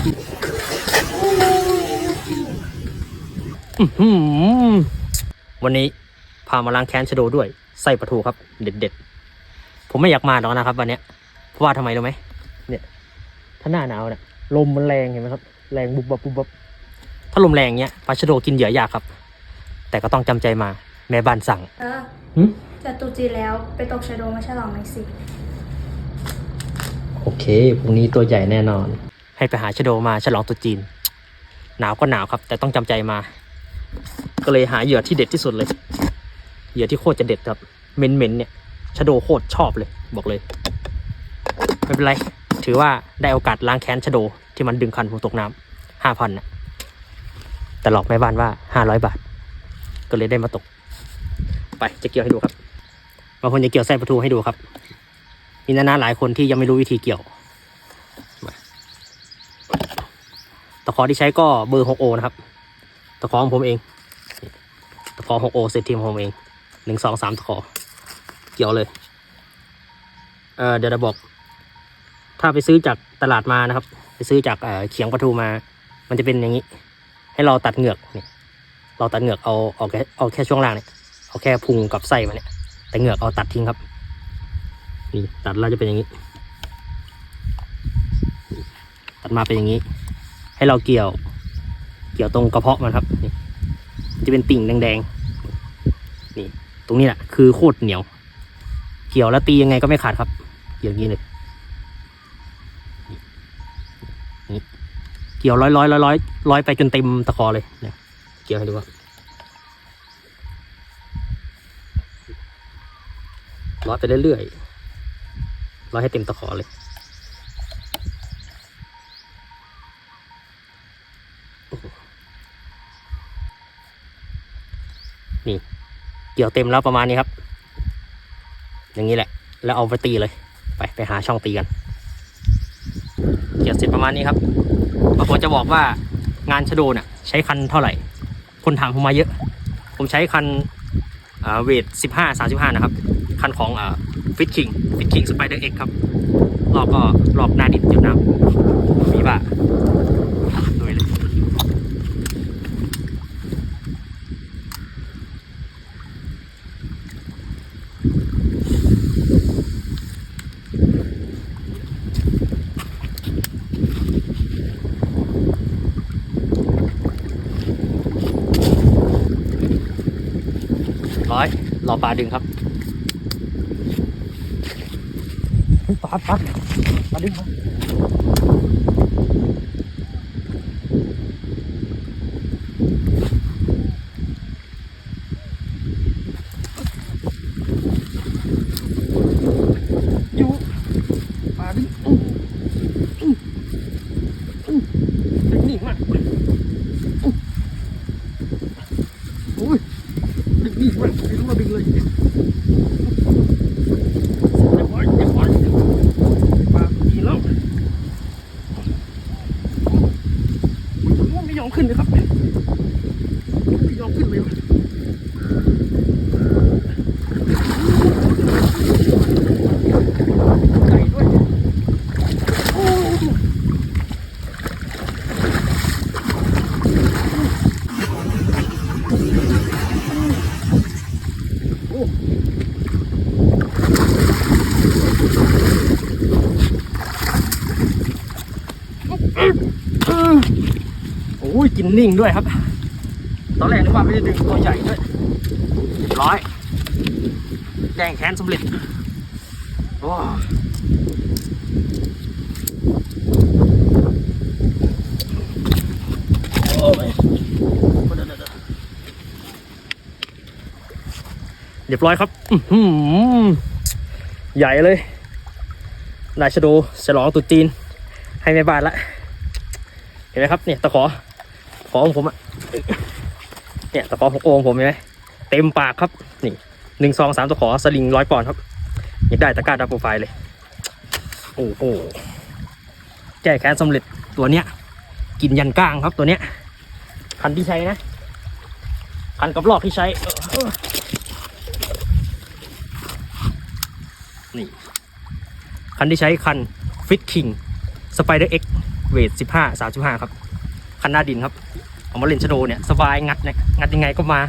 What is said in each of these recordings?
อื้อหือวันนี้พามาล้างแค้นชะโดด้วยไส้ปลาทูครับ เด็ดๆ ผมไม่อยากมาหรอกนะครับ วันเนี้ยเพราะว่าทำไมรู้ไหมเนี่ยถ้าหน้าหนาวเนี่ยลมมันแรงเห็นไหมครับ แรงบุบบับบุบบับถ้าลมแรงเนี้ยปลาชะโดกินเหยื่อยากครับ แต่ก็ต้องจำใจมา แม่บ้านสั่งเออหึจะตรุษจีนแล้วไปตกชะโดมาฉลองหน่อยสิ โอเคพรุ่งนี้ตัวใหญ่แน่นอน ให้ไปหาชะโดมาฉลองตุจีน หนาวก็หนาวครับ แต่ต้องจำใจมา ก็เลยหาเหยื่อที่เด็ดที่สุดเลย เหยื่อที่โคตรจะเด็ดครับเมนๆเนี่ยชะโดโคตรชอบเลย บอกเลยไม่เป็นไร ถือว่าได้โอกาสล้างแค้นชะโดที่มันดึงคันผมตกน้ำห้าพันนะแต่หลอกแม่บ้านว่าห้าร้อยบาท ก็เลยได้มาตก ไปจะเกี่ยวให้ดูครับบางคนจะเกี่ยวไส้ปลาทูให้ดูครับ มีนานาหลายคนที่ยังไม่รู้วิธีเกี่ยว ตะขอที่ใช้ก็เบอร์ 6O นะครับ ตะขอของผมเอง ตะขอ 6O เซตทีมของผมเอง หนึ่งสองสามตะขอ เกี่ยวเลย เออเดี๋ยวจะบอก ถ้าไปซื้อจากตลาดมานะครับ ไปซื้อจากเเขียงปลาทูมา มันจะเป็นอย่างนี้ ให้เราตัดเหงือกนี่เราตัดเหงือกเอาเอาแค่เอาแค่ช่วงล่างเนี่ย เอาแค่พุงกับไส้มาเนี่ย แต่เหงือกเอาตัดทิ้งครับ นี่ตัดแล้วจะเป็นอย่างนี้ ตัดมาเป็นอย่างนี้ ให้เราเกี่ยว เกี่ยวตรงกระเพาะมันครับนี่จะเป็นติ่งแดงๆนี่ ตรงนี้แหละคือโคตรเหนียว เกี่ยวแล้วตียังไงก็ไม่ขาดครับอย่างนี้เลยนี่เกี่ยวร้อยร้อยร้อยร้อยร้อยไปจนเต็มตะคอเลยเนี่ยเกี่ยวให้ดูครับร้อยไปเรื่อยๆร้อยให้เต็มตะขอเลย นี่ เกี่ยวเต็มแล้วประมาณนี้ครับ อย่างนี้แหละ แล้วเอาไปตีเลย ไปไปหาช่องตีกัน เกี่ยวเสร็จประมาณนี้ครับบางคนจะบอกว่างานชะโดเนี่ยใช้คันเท่าไหร่ คนถามผมมาเยอะ ผมใช้คันเวทสิบห้าสามสิบห้านะครับ คันของฟิตคิงฟิตคิงสไปเดอร์เอ็กครับ รอบก็รอบหน้าดินจุดน้ำมีบ่าดูเลย ร้อยรอปลาดึงครับปลาปลาปลาดึงครับอยู่ปลาดึงอื้ออื้ออื้อดึงนิ่งมากอื้อโอ้ย ดึงนี่มาก ไม่รู้ว่าดึงเลยเรียบร้อยเรียบร้อยปลาดีแล้วมันไม่ยอมขึ้นเลยครับไม่ยอมขึ้นเลยวะใหญ่ด้วยโอ้โห โอ้ยกินนิ่งด้วยครับ ตอนแรกนึกว่าไม่ได้ดึงตัวใหญ่ด้วยร้อยแกงแค้นสำเร็จโอ้ เรียบร้อยครับใหญ่เลยนายชโดฉลองตรุษจีน ให้แม่บ้านละ เห็นไหมครับเนี่ยตะขอ ขอของผมอะเนี่ยตะขอของโอ่งผมเห็นไหมเต็มปากครับ นี่หนึ่งสองสามตะขอสลิงร้อยปอนด์ครับอยากได้ตะกร้าดับโปรไฟล์เลย โอ้โหแก้แค้นสำเร็จตัวเนี้ย กินยันก้างครับตัวเนี้ย คันที่ใช้นะ คันกับรอบที่ใช้เออเออ นี่ คันที่ใช้คันฟิตคิงสไปเดอร์เอ็กเวทสิบห้าสามสิบห้าครับ คันหน้าดินครับเอามาเล่นชโดเนี่ยสบายงัดเนี่ยงัดยังไงก็มา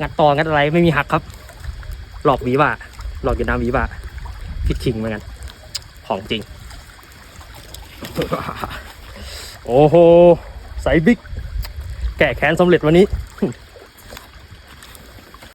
งัดต่องัดอะไรไม่มีหักครับ หลอกวีว่าหลอกอยู่น้ำวีว่าพิดคิงเหมือนกันของจริง โอ้โหใส่บิ๊กแก้แค้นสำเร็จวันนี้